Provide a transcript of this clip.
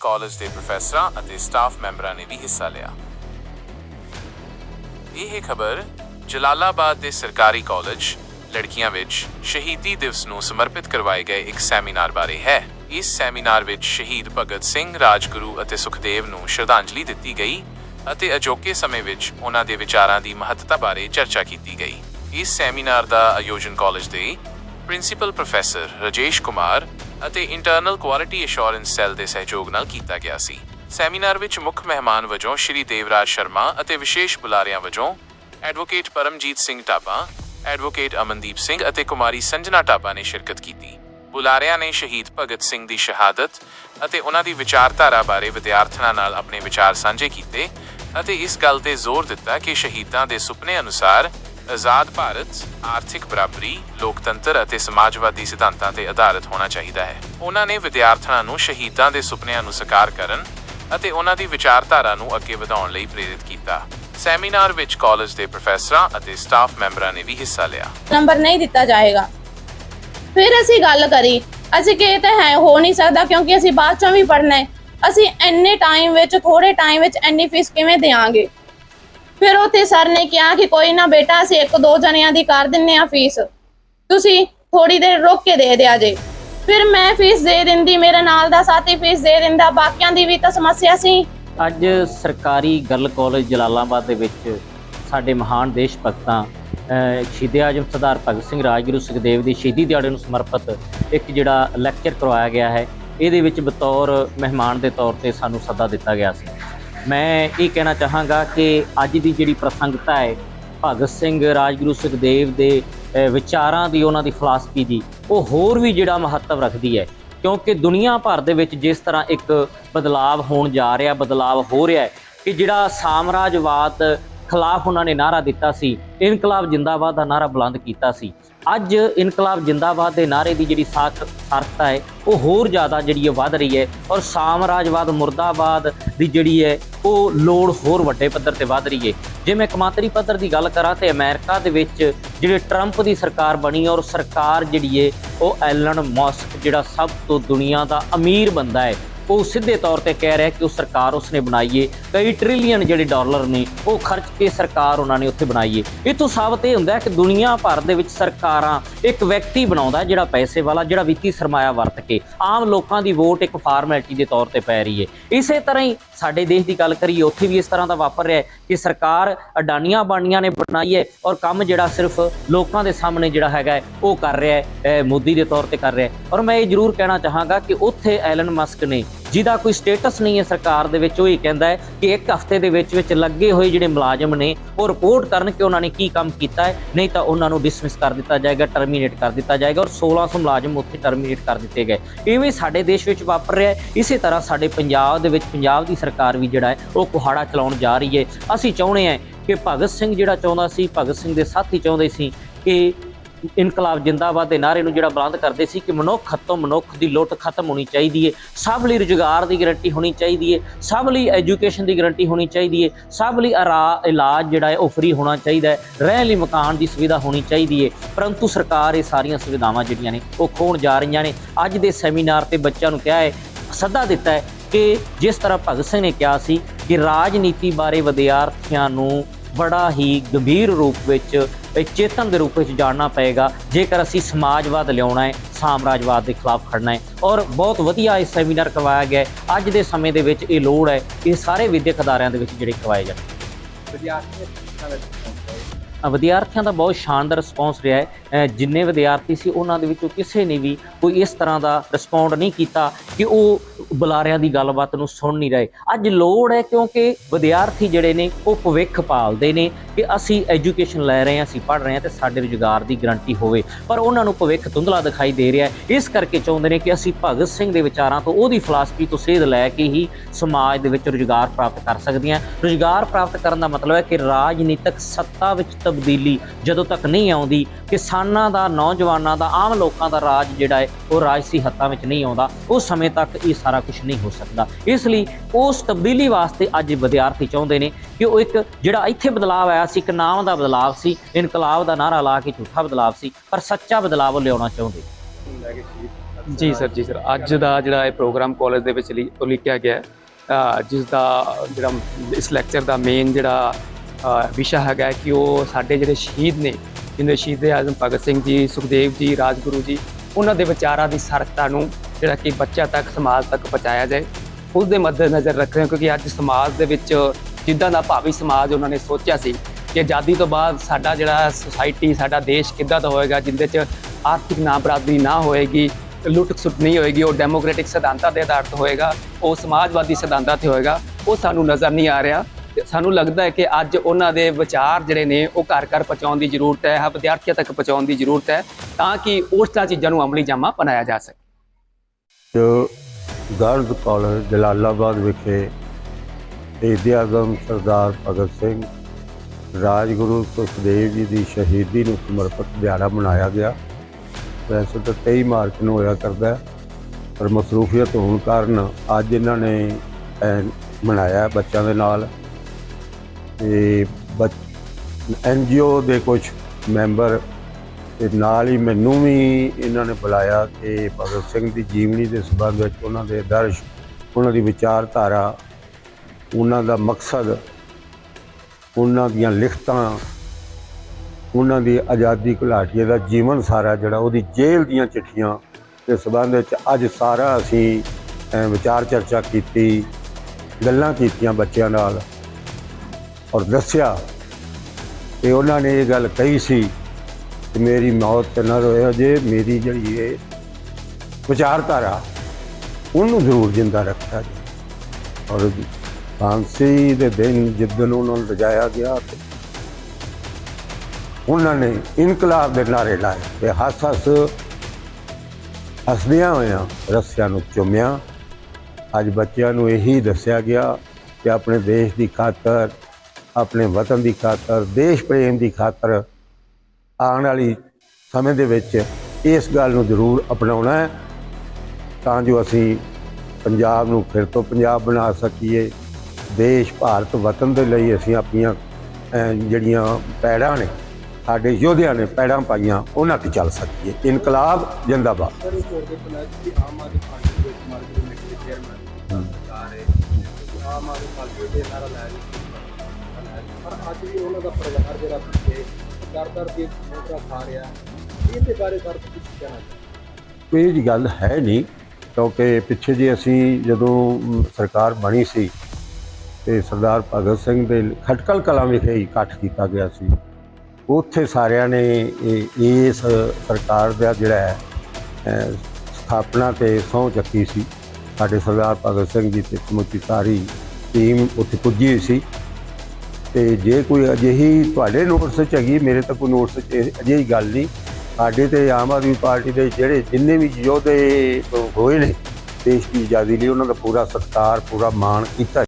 College ਦੇ ਪ੍ਰੋਫੈਸਰਾਂ ਅਤੇ staff ਮੈਂਬਰਾਂ ਨੇ ਵੀ ਹਿੱਸਾ ਲਿਆ। ਇਹ ਖਬਰ ਜਲਾਲਾਬਾਦ ਦੇ ਸਰਕਾਰੀ ਕਾਲਜ, ਲੜਕੀਆਂ ਵਿੱਚ ਸ਼ਹੀਦੀ ਦਿਵਸ ਨੂੰ ਸਮਰਪਿਤ ਕਰਵਾਏ ਗਏ ਇੱਕ ਸੈਮੀਨਾਰ ਬਾਰੇ ਹੈ। ਇਸ ਸੈਮੀਨਾਰ ਵਿੱਚ ਸ਼ਹੀਦ ਭਗਤ ਸਿੰਘ, ਰਾਜਗੁਰੂ ਅਤੇ ਸੁਖਦੇਵ ਨੂੰ ਸ਼ਰਧਾਂਜਲੀ ਦਿੱਤੀ ਗਈ ਅਤੇ ਅਜੋਕੇ ਸਮੇਂ ਵਿੱਚ ਉਹਨਾਂ ਦੇ ਵਿਚਾਰਾਂ ਦੀ ਮਹੱਤਤਾ ਬਾਰੇ ਚਰਚਾ ਕੀਤੀ ਗਈ। ਇਸ ਸੈਮੀਨਾਰ ਦਾ ਆਯੋਜਨ ਕਾਲਜ ਦੇ ਪ੍ਰਿੰਸੀਪਲ ਪ੍ਰੋਫੈਸਰ ਰਜੇਸ਼ ਕੁਮਾਰ ਅਤੇ ਇੰਟਰਨਲ ਕੁਆਲਿਟੀ ਅਸ਼ੋਰੈਂਸ ਸੈੱਲ ਦੇ ਸਹਿਯੋਗ ਨਾਲ ਕੀਤਾ ਗਿਆ ਸੀ। ਸੈਮੀਨਾਰ ਵਿੱਚ ਮੁੱਖ ਮਹਿਮਾਨ ਵਜੋਂ ਸ਼੍ਰੀ ਦੇਵਰਾਜ ਸ਼ਰਮਾ ਅਤੇ ਵਿਸ਼ੇਸ਼ ਬੁਲਾਰਿਆਂ ਵਜੋਂ ਐਡਵੋਕੇਟ ਪਰਮਜੀਤ ਸਿੰਘ ਟਾਪਾ ਐਡਵੋਕੇਟ ਅਮਨਦੀਪ ਸਿੰਘ ਅਤੇ ਕੁਮਾਰੀ ਸੰਜਨਾ ਟਾਪਾ ਨੇ ਸ਼ਿਰਕਤ ਕੀਤੀ। ਬੁਲਾਰਿਆਂ ਨੇ ਸ਼ਹੀਦ ਭਗਤ ਸਿੰਘ ਦੀ ਸ਼ਹਾਦਤ ਅਤੇ ਉਹਨਾਂ ਦੀ ਵਿਚਾਰਧਾਰਾ ਬਾਰੇ ਵਿਦਿਆਰਥਣਾਂ ਨਾਲ ਆਪਣੇ ਵਿਚਾਰ ਸਾਂਝੇ ਕੀਤੇ ਅਤੇ ਇਸ ਗੱਲ ਤੇ ਜ਼ੋਰ ਦਿੱਤਾ ਕਿ ਸ਼ਹੀਦਾਂ ਦੇ ਸੁਪਨੇ ਅਨੁਸਾਰ ਆਜ਼ਾਦ ਭਾਰਤ, ਆਰਥਿਕ ਬਰਾਬਰੀ, ਲੋਕਤੰਤਰ ਅਤੇ ਸਮਾਜਵਾਦੀ ਸਿਧਾਂਤਾਂ ਤੇ ਆਧਾਰਿਤ ਹੋਣਾ ਚਾਹੀਦਾ ਹੈ। ਉਹਨਾਂ ਨੇ ਵਿਦਿਆਰਥਣਾਂ ਨੂੰ ਸ਼ਹੀਦਾਂ ਦੇ ਸੁਪਨਿਆਂ ਨੂੰ ਸਾਕਾਰ ਕਰਨ ਅਤੇ ਉਹਨਾਂ ਦੀ ਵਿਚਾਰਧਾਰਾ ਨੂੰ ਅੱਗੇ ਵਧਾਉਣ ਲਈ ਪ੍ਰੇਰਿਤ ਕੀਤਾ। ਸੈਮੀਨਾਰ ਵਿੱਚ ਕਾਲਜ ਦੇ ਪ੍ਰੋਫੈਸਰਾਂ ਅਤੇ ਸਟਾਫ ਮੈਂਬਰਾਂ ਨੇ ਵੀ ਹਿੱਸਾ ਲਿਆ। ਨੰਬਰ ਨਹੀਂ ਦਿੱਤਾ ਜਾਏਗਾ। ਫਿਰ ਅਸੀਂ ਗੱਲ ਕਰੀ। ਅਸੀਂ ਕਿ ਇਹ ਤਾਂ ਹੈ, ਹੋ ਨਹੀਂ ਸਕਦਾ ਕਿਉਂਕਿ ਅਸੀਂ ਬਾਅਦ ਚੋਂ ਵੀ ਪੜ੍ਹਨਾ ਹੈ। ਅਸੀਂ ਇੰਨੇ ਟਾਈਮ ਵਿੱਚ ਥੋੜੇ ਟਾਈਮ ਵਿੱਚ ਇੰਨੀ ਫੀਸ ਕਿਵੇਂ ਦੇਵਾਂਗੇ? ਫਿਰ ਉੱਥੇ ਸਰ ਨੇ ਕਿਹਾ ਕਿ ਕੋਈ ਨਾ ਬੇਟਾ, ਅਸੀਂ ਇੱਕ ਦੋ ਜਣਿਆਂ ਦੀ ਕਰ ਦਿੰਨੇ ਆ ਫੀਸ। ਤੁਸੀਂ ਥੋੜੀ ਦੇਰ ਰੁਕ ਕੇ ਦੇ ਦਿਆ ਜੇ। ਫਿਰ ਮੈਂ ਫੀਸ ਦੇ ਦਿੰਦੀ, ਮੇਰੇ ਨਾਲ ਦਾ ਸਾਥੀ ਫੀਸ ਦੇ ਦਿੰਦਾ, ਬਾਕੀਆਂ ਦੀ ਵੀ ਤਾਂ ਸਮੱਸਿਆ ਸੀ। ਅੱਜ ਸਰਕਾਰੀ ਗਰਲ ਕਾਲਜ ਜਲਾਲਾਬਾਦ ਦੇ ਵਿੱਚ ਸਾਡੇ ਮਹਾਨ ਦੇਸ਼ ਭਗਤਾਂ ਅਹ ਸ਼ਹੀਦ ਆਜਮ ਸਰਦਾਰ ਭਗਤ ਸਿੰਘ ਰਾਜਗੁਰੂ ਸੁਖਦੇਵ ਦੀ ਸ਼ਹੀਦੀ ਦਿਹਾੜੇ ਨੂੰ ਸਮਰਪਿਤ ਇੱਕ ਜਿਹੜਾ ਲੈਕਚਰ ਕਰਵਾਇਆ ਗਿਆ ਹੈ, ਇਹਦੇ ਵਿੱਚ ਬਤੌਰ ਮਹਿਮਾਨ ਦੇ ਤੌਰ ਤੇ ਸਾਨੂੰ ਸੱਦਾ ਦਿੱਤਾ ਗਿਆ ਸੀ। ਮੈਂ ਇਹ ਕਹਿਣਾ ਚਾਹਾਂਗਾ ਕਿ ਅੱਜ ਦੀ ਜਿਹੜੀ ਪ੍ਰਸੰਗਤਾ ਹੈ, ਭਗਤ ਸਿੰਘ ਰਾਜਗੁਰੂ ਸੁਖਦੇਵ ਦੇ ਵਿਚਾਰਾਂ ਦੀ, ਉਹਨਾਂ ਦੀ ਫਲਸਫੀ ਦੀ, ਉਹ ਹੋਰ ਵੀ ਜਿਹੜਾ ਮਹੱਤਵ ਰੱਖਦੀ ਹੈ। ਕਿਉਂਕਿ ਦੁਨੀਆ ਭਰ ਦੇ ਵਿੱਚ ਜਿਸ ਤਰ੍ਹਾਂ ਇੱਕ ਬਦਲਾਵ ਹੋਣ ਜਾ ਰਿਹਾ, ਬਦਲਾਵ ਹੋ ਰਿਹਾ ਹੈ, ਕਿ ਜਿਹੜਾ ਸਾਮਰਾਜਵਾਦ ਖਿਲਾਫ ਉਹਨਾਂ ਨੇ ਨਾਰਾ ਦਿੱਤਾ ਸੀ, ਇਨਕਲਾਬ ਜਿੰਦਾਬਾਦ ਦਾ ਨਾਰਾ ਬੁਲੰਦ ਕੀਤਾ ਸੀ। ਅੱਜ ਇਨਕਲਾਬ ਜਿੰਦਾਬਾਦ ਦੇ ਨਾਰੇ ਦੀ ਜਿਹੜੀ ਸਾਖ, ਸਾਰਥਕਤਾ ਹੈ, ਉਹ ਹੋਰ ਜ਼ਿਆਦਾ ਜਿਹੜੀ ਹੈ ਵੱਧ ਰਹੀ ਹੈ ਔਰ ਸਾਮਰਾਜਵਾਦ ਮੁਰਦਾਬਾਦ ਦੀ ਜਿਹੜੀ ਹੈ ਉਹ ਲੋੜ ਹੋਰ ਵੱਡੇ ਪੱਧਰ ਤੇ ਵੱਧ ਰਹੀ ਹੈ ਜੇ ਮੈਂ ਕਮਾਤਰੀ ਪੱਧਰ ਦੀ ਗੱਲ ਕਰਾਂ ਤੇ ਅਮਰੀਕਾ ਦੇ ਵਿੱਚ ਜਿਹੜੇ ਟਰੰਪ ਦੀ ਸਰਕਾਰ ਬਣੀ ਔਰ ਸਰਕਾਰ ਜਿਹੜੀ ਹੈ ਉਹ ਐਲਨ ਮਸਕ ਜਿਹੜਾ ਸਭ ਤੋਂ ਦੁਨੀਆ ਦਾ ਅਮੀਰ ਬੰਦਾ ਹੈ ਉਹ ਸਿੱਧੇ ਤੌਰ ਤੇ ਕਹਿ ਰਿਹਾ ਕਿ ਉਹ ਸਰਕਾਰ ਉਸਨੇ ਬਣਾਈਏ ਕਈ ਟ੍ਰਿਲੀਅਨ ਜਿਹੜੇ ਡਾਲਰ ਨੇ, ਉਹ ਖਰਚ ਕੇ ਸਰਕਾਰ ਉਹਨਾਂ ਨੇ ਉੱਥੇ ਬਣਾਈਏ ਏ। ਇਹ ਤੋਂ ਸਾਬਤ ਇਹ ਹੁੰਦਾ ਕਿ ਦੁਨੀਆ ਭਰ ਦੇ ਵਿੱਚ ਸਰਕਾਰਾਂ ਇੱਕ ਵਿਅਕਤੀ ਬਣਾਉਂਦਾ ਜਿਹੜਾ ਪੈਸੇ ਵਾਲਾ, ਜਿਹੜਾ ਵਿੱਤੀ ਸਰਮਾਇਆ ਵਰਤ ਕੇ ਆਮ ਲੋਕਾਂ ਦੀ ਵੋਟ ਇੱਕ ਫਾਰਮੈਲਿਟੀ ਦੇ ਤੌਰ ਤੇ ਪੈ ਰਹੀ ਹੈ ਇਸੇ ਤਰ੍ਹਾਂ ਹੀ ਸਾਡੇ ਦੇਸ਼ ਦੀ ਗੱਲ ਕਰੀਏ, ਉੱਥੇ ਵੀ ਇਸ ਤਰ੍ਹਾਂ ਦਾ ਵਾਪਰ ਰਿਹਾ ਹੈ ਕਿ ਸਰਕਾਰ ਅਡਾਨੀਆਂ ਬਾਣੀਆਂ ਨੇ ਬਣਾਈ ਹੈ ਔਰ ਕੰਮ ਜਿਹੜਾ ਸਿਰਫ ਲੋਕਾਂ ਦੇ ਸਾਹਮਣੇ ਜਿਹੜਾ ਹੈਗਾ ਉਹ ਕਰ ਰਿਹਾ ਹੈ ਮੋਦੀ ਦੇ ਤੌਰ ਤੇ ਕਰ ਰਿਹਾ ਹੈ। ਔਰ ਮੈਂ ਇਹ ਜ਼ਰੂਰ ਕਹਿਣਾ ਚਾਹਾਂਗਾ ਕਿ ਉੱਥੇ ਐਲਨ ਮਸਕ ਨੇ ਜਿਹਦਾ ਕੋਈ ਸਟੇਟਸ ਨਹੀਂ ਹੈ ਸਰਕਾਰ ਦੇ ਵਿੱਚ, ਉਹ ਹੀ ਕਹਿੰਦਾ ਹੈ ਕਿ ਇੱਕ ਹਫ਼ਤੇ ਦੇ ਵਿੱਚ ਵਿੱਚ ਲੱਗੇ ਹੋਏ ਜਿਹੜੇ ਮੁਲਾਜ਼ਮ ਨੇ, ਉਹ ਰਿਪੋਰਟ ਕਰਨ ਕਿ ਉਹਨਾਂ ਨੇ ਕੀ ਕੰਮ ਕੀਤਾ ਹੈ, ਨਹੀਂ ਤਾਂ ਉਹਨਾਂ ਨੂੰ ਡਿਸਮਿਸ ਕਰ ਦਿੱਤਾ ਜਾਏਗਾ ਟਰਮੀਨੇਟ ਕਰ ਦਿੱਤਾ ਜਾਏਗਾ ਔਰ 1600 ਮੁਲਾਜ਼ਮ ਉੱਥੇ ਟਰਮੀਨੇਟ ਕਰ ਦਿੱਤੇ ਗਏ। ਇਵੇਂ ਸਾਡੇ ਦੇਸ਼ ਵਿੱਚ ਵਾਪਰ ਰਿਹਾ ਹੈ। ਇਸੇ ਤਰ੍ਹਾਂ ਸਾਡੇ ਪੰਜਾਬ ਦੇ ਵਿੱਚ, ਪੰਜਾਬ ਦੀ ਸਰਕਾਰ ਵੀ ਜਿਹੜਾ ਹੈ, ਉਹ ਕੁਹਾੜਾ ਚਲਾਉਣ ਜਾ ਰਹੀ ਹੈ। ਅਸੀਂ ਚਾਹੁੰਦੇ ਹਾਂ ਕਿ ਭਗਤ ਸਿੰਘ ਜਿਹੜਾ ਚਾਹੁੰਦਾ ਸੀ, ਭਗਤ ਸਿੰਘ ਦੇ ਸਾਥੀ ਚਾਹੁੰਦੇ ਸੀ ਕਿ ਇਨਕਲਾਬ ਜਿੰਦਾਬਾਦ ਦੇ ਨਾਰੇ ਨੂੰ ਜਿਹੜਾ ਬੁਲੰਦ ਕਰਦੇ ਸੀ ਕਿ ਮਨੁੱਖ ਖਤਮ ਮਨੁੱਖ ਦੀ ਲੁੱਟ ਖਤਮ ਹੋਣੀ ਚਾਹੀਦੀ ਹੈ ਸਭ ਲਈ ਰੁਜ਼ਗਾਰ ਦੀ ਗਾਰੰਟੀ ਹੋਣੀ ਚਾਹੀਦੀ ਹੈ ਸਭ ਲਈ ਐਜੂਕੇਸ਼ਨ ਦੀ ਗਾਰੰਟੀ ਹੋਣੀ ਚਾਹੀਦੀ ਹੈ ਸਭ ਲਈ ਅਰਾ- ਇਲਾਜ ਜਿਹੜਾ ਹੈ ਉਹ ਫ੍ਰੀ ਹੋਣਾ ਚਾਹੀਦਾ ਹੈ ਰਹਿਣ ਲਈ ਮਕਾਨ ਦੀ ਸੁਵਿਧਾ ਹੋਣੀ ਚਾਹੀਦੀ ਹੈ ਪਰੰਤੂ ਸਰਕਾਰ ਇਹ ਸਾਰੀਆਂ ਸੁਵਿਧਾਵਾਂ ਜਿਹੜੀਆਂ ਨੇ ਉਹ ਖੋਣ ਜਾ ਰਹੀਆਂ ਨੇ। ਅੱਜ ਦੇ ਸੈਮੀਨਾਰ ਤੇ ਬੱਚਿਆਂ ਨੂੰ ਕਿਹਾ ਹੈ ਸੱਦਾ ਦਿੱਤਾ ਹੈ ਕਿ ਜਿਸ ਤਰ੍ਹਾਂ ਭਗਤ ਸਿੰਘ ਨੇ ਕਿਹਾ ਸੀ ਕਿ ਰਾਜਨੀਤੀ ਬਾਰੇ ਵਿਦਿਆਰਥੀਆਂ ਨੂੰ ਬੜਾ ਹੀ ਗੰਭੀਰ ਰੂਪ ਵਿੱਚ ਚੇਤਨ ਦੇ ਰੂਪ ਵਿੱਚ ਜਾਣਨਾ ਪਏਗਾ। ਜੇਕਰ ਅਸੀਂ ਸਮਾਜਵਾਦ ਲਿਆਉਣਾ ਹੈ ਸਾਮਰਾਜਵਾਦ ਦੇ ਖਿਲਾਫ ਖੜਨਾ ਹੈ ਔਰ ਬਹੁਤ ਵਧੀਆ ਇਹ ਸੈਮੀਨਾਰ ਕਰਵਾਇਆ ਗਿਆ ਅੱਜ ਦੇ ਸਮੇਂ ਦੇ ਵਿੱਚ ਇਹ ਲੋੜ ਹੈ ਇਹ ਸਾਰੇ ਵਿਦਿਅਕ ਅਦਾਰਿਆਂ ਦੇ ਵਿੱਚ ਜਿਹੜੇ ਕਰਵਾਏ ਜਾਣ। ਅ, ਵਿਦਿਆਰਥੀਆਂ ਦਾ ਬਹੁਤ ਸ਼ਾਨਦਾਰ ਰਿਸਪੌਂਸ ਰਿਹਾ ਹੈ। ਜਿੰਨੇ ਵਿਦਿਆਰਥੀ ਸੀ, ਉਹਨਾਂ ਦੇ ਵਿੱਚੋਂ ਕਿਸੇ ਨੇ ਵੀ ਕੋਈ ਇਸ ਤਰ੍ਹਾਂ ਦਾ ਰਿਸਪੌਂਡ ਨਹੀਂ ਕੀਤਾ ਕਿ ਉਹ ਬੁਲਾਰਿਆਂ ਦੀ ਗੱਲਬਾਤ ਨੂੰ ਸੁਣ ਨਹੀਂ ਰਹੇ। ਅੱਜ ਲੋੜ ਹੈ ਕਿਉਂਕਿ ਵਿਦਿਆਰਥੀ ਜਿਹੜੇ ਨੇ, ਉਹ ਭਵਿੱਖ ਪਾਲਦੇ ਨੇ ਕਿ ਅਸੀਂ ਐਜੂਕੇਸ਼ਨ ਲੈ ਰਹੇ ਹਾਂ, ਅਸੀਂ ਪੜ੍ਹ ਰਹੇ ਹਾਂ ਤੇ ਸਾਡੇ ਰੁਜ਼ਗਾਰ ਦੀ ਗਰੰਟੀ ਹੋਵੇ। ਪਰ ਉਹਨਾਂ ਨੂੰ ਭਵਿੱਖ ਧੁੰਦਲਾ ਦਿਖਾਈ ਦੇ ਰਿਹਾ ਹੈ। ਇਸ ਕਰਕੇ ਚਾਹੁੰਦੇ ਨੇ ਕਿ ਅਸੀਂ ਭਗਤ ਸਿੰਘ ਦੇ ਵਿਚਾਰਾਂ ਤੋਂ, ਉਹਦੀ ਫਲਸਫੀ ਤੋਂ ਸੇਧ ਲੈ ਕੇ ਹੀ ਸਮਾਜ ਦੇ ਵਿੱਚ ਰੁਜ਼ਗਾਰ ਪ੍ਰਾਪਤ ਕਰ ਸਕਦੇ ਹਾਂ ਰੁਜ਼ਗਾਰ ਪ੍ਰਾਪਤ ਕਰਨ ਦਾ ਮਤਲਬ ਹੈ ਕਿ ਰਾਜਨੀਤਿਕ ਸੱਤਾ ਵਿੱਚ ਤਬਦੀਲੀ ਜਦੋਂ ਤੱਕ ਨਹੀਂ ਆਉਂਦੀ ਕਿਸਾਨਾਂ ਦਾ ਨੌਜਵਾਨਾਂ ਦਾ ਆਮ ਲੋਕਾਂ ਦਾ ਰਾਜ ਜਿਹੜਾ ਹੈ ਉਹ ਰਾਜਸੀ ਹੱਥਾਂ ਵਿੱਚ ਨਹੀਂ ਆਉਂਦਾ ਉਸ ਸਮੇਂ ਤੱਕ ਇਹ ਸਾਰਾ ਕੁਝ ਨਹੀਂ ਹੋ ਸਕਦਾ। ਇਸ ਲਈ ਉਸ ਤਬਦੀਲੀ ਵਾਸਤੇ ਅੱਜ ਵਿਦਿਆਰਥੀ ਚਾਹੁੰਦੇ ਨੇ ਕਿ ਉਹ ਇੱਕ ਜਿਹੜਾ ਇੱਥੇ ਬਦਲਾਅ ਆਇਆ ਸੀ ਇੱਕ ਨਾਮ ਦਾ ਬਦਲਾਅ ਸੀ ਇਨਕਲਾਬ ਦਾ ਨਾਰਾ ਲਾ ਕੇ ਝੂਠਾ ਬਦਲਾਅ ਸੀ ਪਰ ਸੱਚਾ ਬਦਲਾਅ ਉਹ ਲਿਆਉਣਾ ਚਾਹੁੰਦੇ ਜੀ ਸਰ ਜੀ ਸਰ ਅੱਜ ਦਾ ਜਿਹੜਾ ਇਹ ਪ੍ਰੋਗਰਾਮ ਕਾਲਜ ਦੇ ਵਿੱਚ ਲਿ- ਉਲੀਕਿਆ ਗਿਆ ਹੈ, ਜਿਸ ਦਾ ਜਿਹੜਾ ਇਸ ਲੈਕਚਰ ਦਾ ਮੇਨ ਜਿਹੜਾ ਵਿਸ਼ਾ ਹੈਗਾ ਕਿ ਉਹ ਸਾਡੇ ਜਿਹੜੇ ਸ਼ਹੀਦ ਨੇ ਜਿਨ੍ਹਾਂ ਸ਼ਹੀਦ ਆਜ਼ਮ ਭਗਤ ਸਿੰਘ ਜੀ, ਸੁਖਦੇਵ ਜੀ, ਰਾਜਗੁਰੂ ਜੀ, ਉਹਨਾਂ ਦੇ ਵਿਚਾਰਾਂ ਦੀ ਸਰਕਤਾ ਨੂੰ ਜਿਹੜਾ ਕਿ ਬੱਚਿਆਂ ਤੱਕ, ਸਮਾਜ ਤੱਕ ਪਹੁੰਚਾਇਆ ਜਾਏ। ਉਸ ਦੇ ਮੱਦੇਨਜ਼ਰ ਰੱਖ ਰਹੇ ਹਾਂ, ਕਿਉਂਕਿ ਅੱਜ ਸਮਾਜ ਦੇ ਵਿੱਚ ਜਿੱਦਾਂ ਦਾ ਭਾਵੀ ਸਮਾਜ ਉਹਨਾਂ ਨੇ ਸੋਚਿਆ ਸੀ ਕਿ ਆਜ਼ਾਦੀ ਤੋਂ ਬਾਅਦ ਸਾਡਾ ਜਿਹੜਾ ਸੁਸਾਇਟੀ ਸਾਡਾ ਦੇਸ਼ ਕਿੱਦਾਂ ਦਾ ਹੋਏਗਾ, ਜਿੰਦੇ 'ਚ ਆਰਥਿਕ ਨਾ ਬਰਾਬਰੀ ਨਾ ਹੋਏਗੀ, ਲੁੱਟ ਖਸੁੱਟ ਨਹੀਂ ਹੋਏਗੀ, ਉਹ ਡੈਮੋਕ੍ਰੈਟਿਕ ਸਿਧਾਂਤਾਂ ਦੇ ਆਧਾਰ ਤੇ ਹੋਏਗਾ, ਉਹ ਸਮਾਜਵਾਦੀ ਸਿਧਾਂਤਾਂ ਤੇ ਹੋਏਗਾ, ਉਹ ਸਾਨੂੰ ਨਜ਼ਰ ਨਹੀਂ ਆ ਰਿਹਾ। ਸਾਨੂੰ ਲੱਗਦਾ ਹੈ ਕਿ ਅੱਜ ਉਹਨਾਂ ਦੇ ਵਿਚਾਰ ਜਿਹੜੇ ਨੇ ਉਹ ਘਰ ਘਰ ਪਹੁੰਚਾਉਣ ਦੀ ਜ਼ਰੂਰਤ ਹੈ ਵਿਦਿਆਰਥੀਆਂ ਤੱਕ ਪਹੁੰਚਾਉਣ ਦੀ ਜ਼ਰੂਰਤ ਹੈ ਤਾਂ ਕਿ ਉਸ ਤਰ੍ਹਾਂ ਚੀਜ਼ਾਂ ਨੂੰ ਅਮਲੀ ਜਾਮਾ ਬਣਾਇਆ ਜਾ ਸਕੇ। ਜੋ ਗਰਲਜ਼ ਕਾਲਜ ਜਲਾਲਾਬਾਦ ਵਿਖੇ ਸ਼ਹੀਦ ਆਜ਼ਮ ਸਰਦਾਰ ਭਗਤ ਸਿੰਘ, ਰਾਜਗੁਰੂ ਸੁਖਦੇਵ ਜੀ ਦੀ ਸ਼ਹੀਦੀ ਨੂੰ ਸਮਰਪਿਤ ਦਿਹਾੜਾ ਮਨਾਇਆ ਗਿਆ। ਵੈਸੇ ਤਾਂ 23 ਮਾਰਚ ਨੂੰ ਹੋਇਆ ਕਰਦਾ ਪਰ ਮਸਰੂਫੀਅਤ ਹੋਣ ਕਾਰਨ ਅੱਜ ਇਹਨਾਂ ਨੇ ਮਨਾਇਆ ਬੱਚਿਆਂ ਦੇ ਨਾਲ। ਤੇ ਐਨਜੀਓ ਦੇ ਕੁਝ ਮੈਂਬਰ ਤੇ ਨਾਲ ਹੀ ਮੈਨੂੰ ਵੀ ਇਹਨਾਂ ਨੇ ਬੁਲਾਇਆ ਕਿ ਭਗਤ ਸਿੰਘ ਦੀ ਜੀਵਨੀ ਦੇ ਸੰਬੰਧ ਵਿੱਚ ਉਹਨਾਂ ਦੇ ਆਦਰਸ਼, ਉਹਨਾਂ ਦੀ ਵਿਚਾਰਧਾਰਾ, ਉਹਨਾਂ ਦਾ ਮਕਸਦ, ਉਹਨਾਂ ਦੀਆਂ ਲਿਖਤਾਂ, ਉਹਨਾਂ ਦੀ ਆਜ਼ਾਦੀ ਘੁਲਾਟੀਏ ਦਾ ਜੀਵਨ ਸਾਰਾ ਜਿਹੜਾ ਉਹਦੀ ਜੇਲ੍ਹ ਦੀਆਂ ਚਿੱਠੀਆਂ ਦੇ ਸੰਬੰਧ ਵਿੱਚ ਅੱਜ ਸਾਰਾ ਅਸੀਂ ਵਿਚਾਰ ਚਰਚਾ ਕੀਤੀ, ਗੱਲਾਂ ਕੀਤੀਆਂ ਬੱਚਿਆਂ ਨਾਲ। ਔਰ ਦੱਸਿਆ ਕਿ ਉਹਨਾਂ ਨੇ ਇਹ ਗੱਲ ਕਹੀ ਸੀ ਕਿ ਮੇਰੀ ਮੌਤ ਤੇ ਨਾ ਰੋਇਆ ਜੇ ਮੇਰੀ ਜਿਹੜੀ ਇਹ ਵਿਚਾਰਧਾਰਾ, ਉਹਨੂੰ ਜ਼ਰੂਰ ਜਿੰਦਾ ਰੱਖਿਆ ਜੀ ਔਰ ਫਾਂਸੀ ਦੇ ਦਿਨ ਜਿੱਦਨ ਉਹਨਾਂ ਨੂੰ ਰਜਾਇਆ ਗਿਆ ਤੇ ਉਹਨਾਂ ਨੇ ਇਨਕਲਾਬ ਦੇ ਨਾਰੇ ਲਾਏ ਤੇ ਹੱਸ ਹੱਸ ਹੱਸਦਿਆਂ ਹੋਇਆਂ ਰੱਸਿਆਂ ਨੂੰ ਚੁੰਮਿਆ। ਅੱਜ ਬੱਚਿਆਂ ਨੂੰ ਇਹੀ ਦੱਸਿਆ ਗਿਆ ਕਿ ਆਪਣੇ ਦੇਸ਼ ਦੀ ਖਾਤਰ ਆਪਣੇ ਵਤਨ ਦੀ ਖਾਤਰ ਦੇਸ਼ ਪ੍ਰੇਮ ਦੀ ਖਾਤਰ ਆਉਣ ਵਾਲੀ ਸਮੇਂ ਦੇ ਵਿੱਚ ਇਸ ਗੱਲ ਨੂੰ ਜ਼ਰੂਰ ਅਪਣਾਉਣਾ ਹੈ ਤਾਂ ਜੋ ਅਸੀਂ ਪੰਜਾਬ ਨੂੰ ਫਿਰ ਤੋਂ ਪੰਜਾਬ ਬਣਾ ਸਕੀਏ। ਦੇਸ਼ ਭਾਰਤ ਵਤਨ ਦੇ ਲਈ ਅਸੀਂ ਆਪਣੀਆਂ ਜਿਹੜੀਆਂ ਪੈੜਾਂ ਨੇ ਸਾਡੇ ਯੋਧਿਆਂ ਨੇ ਪੈੜਾਂ ਪਾਈਆਂ ਉਹਨਾਂ ਤੇ ਚੱਲ ਸਕੀਏ। ਇਨਕਲਾਬ ਜਿੰਦਾਬਾਦ। ਕੋਈ ਇਹ ਗੱਲ ਹੈ ਨਹੀਂ, ਕਿਉਂਕਿ ਪਿੱਛੇ ਜੇ ਅਸੀਂ ਜਦੋਂ ਸਰਕਾਰ ਬਣੀ ਸੀ ਤੇ ਸਰਦਾਰ ਭਗਤ ਸਿੰਘ ਦੇ ਖਟਕਲ ਕਲਾਂ ਵਿਖੇ ਇਕੱਠ ਕੀਤਾ ਗਿਆ ਸੀ, ਉੱਥੇ ਸਾਰਿਆਂ ਨੇ ਇਸ ਸਰਕਾਰ ਦਾ ਜਿਹੜਾ ਹੈ ਸਥਾਪਨਾ ਤੇ ਸਹੁੰ ਚੱਕੀ ਸੀ। ਸਾਡੇ ਸਰਦਾਰ ਭਗਤ ਸਿੰਘ ਜੀ ਤੇ ਸਮੁੱਚੀ ਸਾਰੀ ਟੀਮ ਉੱਥੇ ਪੁੱਜੀ ਹੋਈ ਸੀ। ਤੇ ਜੇ ਕੋਈ ਅਜਿਹੀ ਤੁਹਾਡੇ ਨੋਟਿਸ 'ਚ ਹੈਗੀ, ਮੇਰੇ ਤਾਂ ਕੋਈ ਨੋਟਿਸ 'ਚ ਅਜਿਹੀ ਗੱਲ ਨਹੀਂ। ਸਾਡੇ ਤੇ ਆਮ ਆਦਮੀ ਪਾਰਟੀ ਦੇ ਜਿਹੜੇ ਜਿੰਨੇ ਵੀ ਯੋਧੇ ਹੋਏ ਨੇ, ਦੇਸ਼ ਦੀ ਆਜ਼ਾਦੀ ਲਈ ਉਹਨਾਂ ਦਾ ਪੂਰਾ ਸਤਿਕਾਰ, ਪੂਰਾ ਮਾਣ ਕੀਤਾ